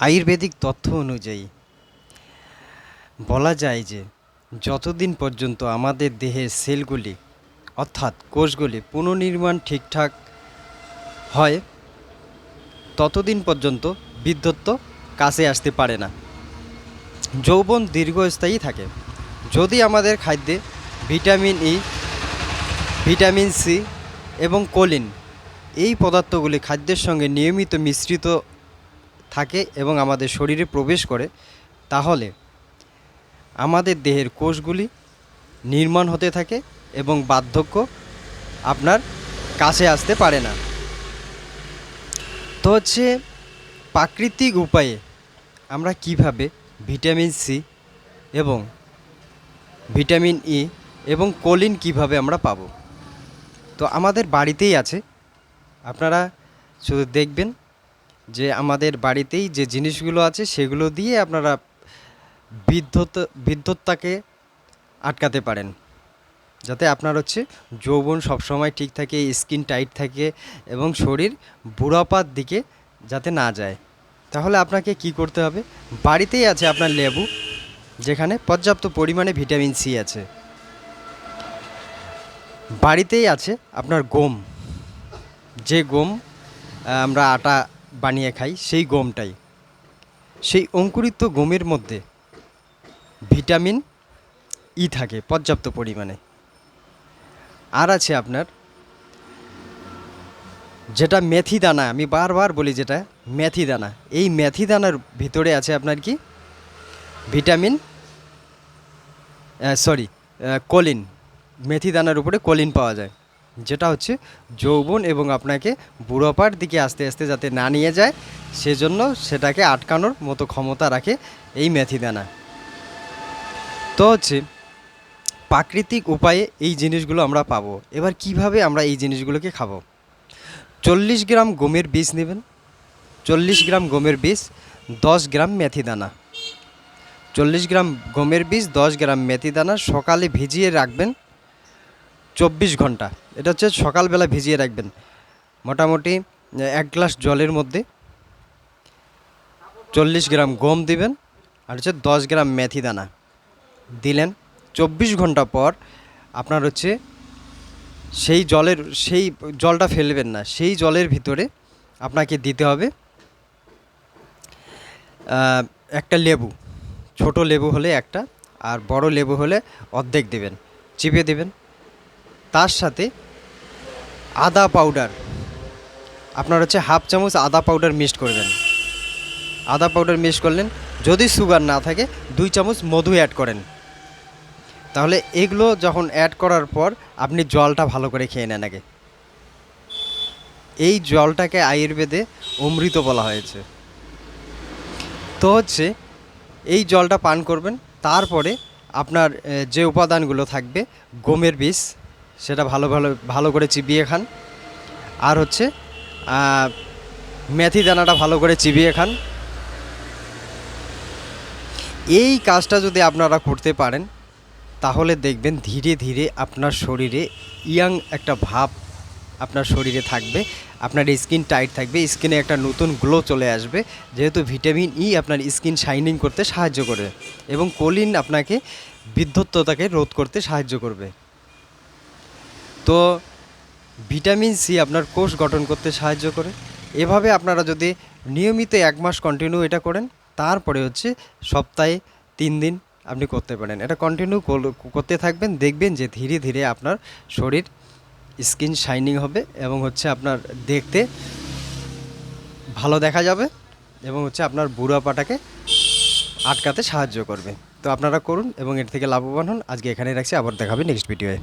আয়ুর্বেদিক তথ্য অনুযায়ী বলা যায় যে যতদিন পর্যন্ত আমাদের দেহের সেলগুলি অর্থাৎ কোষগুলি পুনর্নির্মাণ ঠিকঠাক হয়, ততদিন পর্যন্ত বৃদ্ধত্ব কাছে আসতে পারে না। যৌবন দীর্ঘস্থায়ী থাকে। যদি আমাদের খাদ্যে ভিটামিন ই ভিটামিন সি এবং কোলিন এই পদার্থগুলি খাদ্যের সঙ্গে নিয়মিত মিশ্রিত থাকে এবং আমাদের শরীরে প্রবেশ করে, তাহলে আমাদের দেহের কোষগুলি নির্মাণ হতে থাকে এবং বার্ধক্য আপনার কাছে আসতে পারে না। তো হচ্ছে প্রাকৃতিক উপায়ে আমরা কীভাবে ভিটামিন সি এবং ভিটামিন ই এবং কোলিন কীভাবে আমরা পাবো? তো আমাদের বাড়িতেই আছে। আপনারা শুধু দেখবেন যে আমাদের বাড়িতেই যে জিনিসগুলো আছে সেগুলো দিয়ে আপনারা বিদ্যুৎ বিদ্যুৎটাকে আটকাতে পারেন। যাতে আপনার হচ্ছে যৌবন সবসময় ঠিক থাকে, স্কিন টাইট থাকে এবং শরীর বুড়াপার দিকে যাতে না যায়। তাহলে আপনাকে কি করতে হবে? বাড়িতেই আছে আপনার লেবু, যেখানে পর্যাপ্ত পরিমাণে ভিটামিন সি আছে। বাড়িতেই আছে আপনার গম। যে গম আমরা আটা বানিয়ে খাই, সেই গমটাই। সেই অঙ্কুরিত গমের মধ্যে ভিটামিন ই থাকে পর্যাপ্ত পরিমাণে। আর আছে আপনার, যেটা মেথি দানা, আমি বারবার বলি যেটা, মেথি দানা। এই মেথি দানার ভিতরে আছে আপনার কি? Vitamin sorry Colin. মেথি দানার উপরে কলিন পাওয়া যায়। যেটা হচ্ছে যৌবন এবং আপনাকে বুড়োপার দিকে আস্তে আস্তে যাতে না নিয়ে যায়, সেজন্য সেটাকে আটকানোর মতো ক্ষমতা রাখে এই মেথি দানা তো হচ্ছে, প্রাকৃতিক উপায়ে এই জিনিসগুলো আমরা পাবো। এবার কীভাবে আমরা এই জিনিসগুলোকে খাব? চল্লিশ গ্রাম গমের বীজ নেবেন। চল্লিশ গ্রাম গমের বীজ, দশ গ্রাম মেথি দানা চল্লিশ গ্রাম গমের বীজ, দশ গ্রাম মেথি দানা সকালে ভিজিয়ে রাখবেন চব্বিশ ঘণ্টা। এটা হচ্ছে সকালবেলা ভিজিয়ে রাখবেন। মোটামুটি, এক গ্লাস জলের মধ্যে চল্লিশ গ্রাম গম দিবেন আর হচ্ছে দশ গ্রাম মেথি দানা দিলেন। চব্বিশ ঘণ্টা পর আপনার হচ্ছে সেই জলের, সেই জলটা ফেলবেন না, সেই জলের ভিতরে আপনাকে দিতে হবে একটা লেবু। ছোট লেবু হলে একটা আর বড় লেবু হলে অর্ধেক দেবেন, চিপে দেবেন। তার সাথে আদা পাউডার। আপনার হচ্ছে হাফ চামচ আদা পাউডার মিক্সড করবেন। আদা পাউডার মিক্স করলেন, যদি সুগার না থাকে, দুই চামচ মধু অ্যাড করেন। তাহলে এগুলো যখন অ্যাড করার পর আপনি জলটা ভালো করে খেয়ে নেন আগে। এই জলটাকে আয়ুর্বেদে অমৃত বলা হয়েছে। তো হচ্ছে, এই জলটা পান করবেন, তারপরে আপনার যে উপাদানগুলো থাকবে, গমের বীজ সেটা ভালো ভালো ভালো করে চিবিয়ে খান। আর হচ্ছে মেথি দানাটা ভালো করে চিবিয়ে খান। এই কাজটা যদি আপনারা করতে পারেন, তাহলে দেখবেন ধীরে ধীরে আপনার শরীরে ইয়াং একটা ভাব আপনার শরীরে থাকবে। আপনার স্কিন টাইট থাকবে, স্কিনে একটা নতুন গ্লো চলে আসবে। যেহেতু ভিটামিন ই আপনার স্কিন শাইনিং করতে সাহায্য করবে এবং কোলিন আপনাকে বিদ্ধত্বতাকে রোধ করতে সাহায্য করবে। তো ভিটামিন সি আপনার কোষ গঠন করতে সাহায্য করে। এভাবে আপনারা যদি নিয়মিত এক মাস কন্টিনিউ এটা করেন, তারপরে হচ্ছে সপ্তাহে তিন দিন আপনি করতে পারেন। এটা কন্টিনিউ করতে থাকবেন, দেখবেন যে ধীরে ধীরে আপনার শরীর স্কিন শাইনিং হবে এবং হচ্ছে আপনার দেখতে ভালো দেখা যাবে এবং হচ্ছে আপনার বুড়া পাটাকে আটকাতে সাহায্য করবে। তো আপনারা করুন এবং এর থেকে লাভবান হন। আজকে এখানেই রাখছি। আবার দেখাবে নেক্সট ভিডিওয়ে